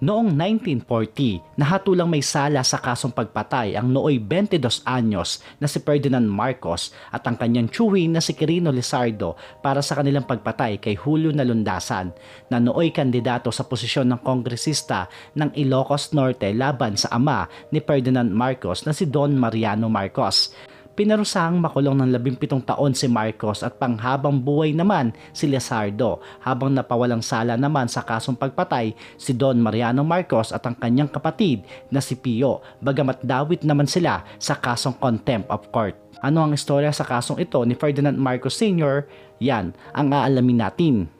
Noong 1940, nahatulang may sala sa kasong pagpatay ang nooy 22 anyos na si Ferdinand Marcos at ang kanyang tsuhin na si Quirino Lizardo para sa kanilang pagpatay kay Julio Nalundasan na nooy kandidato sa posisyon ng kongresista ng Ilocos Norte laban sa ama ni Ferdinand Marcos na si Don Mariano Marcos pinarusahang makulong ng 17 taon si Marcos at panghabang buhay naman si Lizardo habang napawalang sala naman sa kasong pagpatay si Don Mariano Marcos at ang kanyang kapatid na si Pio bagamat dawit naman sila sa kasong contempt of court. Ano ang istorya sa kasong ito ni Ferdinand Marcos Sr.? Yan ang aalamin natin.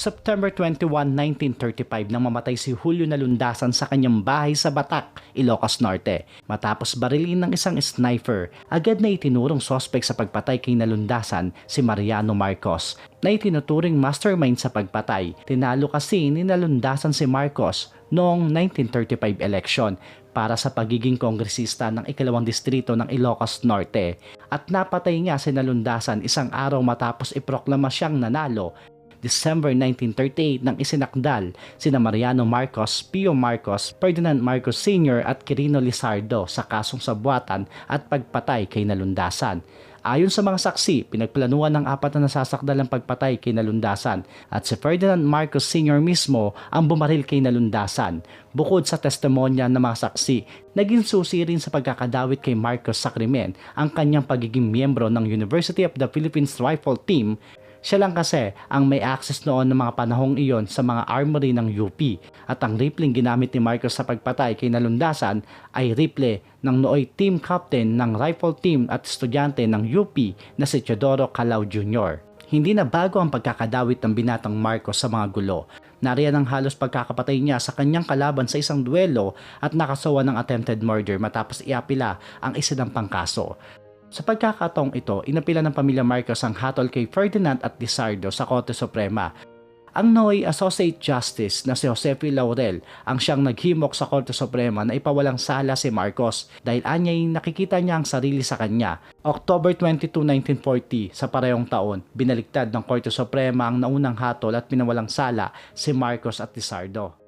September 21, 1935 nang mamatay si Julio Nalundasan sa kanyang bahay sa Batak, Ilocos Norte. Matapos barilin ng isang sniper, agad na itinurong sospek sa pagpatay kay Nalundasan si Mariano Marcos na itinuturing mastermind sa pagpatay. Tinalo kasi ni Nalundasan si Marcos noong 1935 election para sa pagiging kongresista ng ikalawang distrito ng Ilocos Norte at napatay niya si Nalundasan isang araw matapos iproklama siyang nanalo December 1938 nang isinakdal sina Mariano Marcos, Pio Marcos, Ferdinand Marcos Sr. at Quirino Lizardo sa kasong sabuatan at pagpatay kay Nalundasan. Ayon sa mga saksi, pinagplanuhan ng apat na nasasakdal ang pagpatay kay Nalundasan at si Ferdinand Marcos Sr. mismo ang bumaril kay Nalundasan. Bukod sa testimonya ng mga saksi, naging susi rin sa pagkakadawit kay Marcos sa krimen ang kanyang pagiging miyembro ng University of the Philippines Rifle Team siya lang kasi ang may access noon ng mga panahong iyon sa mga armory ng UP at ang rifling ginamit ni Marcos sa pagpatay kay Nalundasan ay rifle ng nooy team captain ng rifle team at estudyante ng UP na si Teodoro Calao Jr. Hindi na bago ang pagkakadawit ng binatang Marcos sa mga gulo. Nariyan ang halos pagkakapatay niya sa kanyang kalaban sa isang duelo at nakasawa ng attempted murder matapos iapila ang isinampang kaso. Sa pagkakataong ito, inapila ng pamilya Marcos ang hatol kay Ferdinand at Lizardo sa Korte Suprema. Ang Noy Associate Justice na si Jose P. Laurel ang siyang naghimok sa Korte Suprema na ipawalang sala si Marcos dahil anyay nakikita niya ang sarili sa kanya. October 22, 1940, sa parehong taon, binaliktad ng Korte Suprema ang naunang hatol at pinawalang sala si Marcos at Lizardo.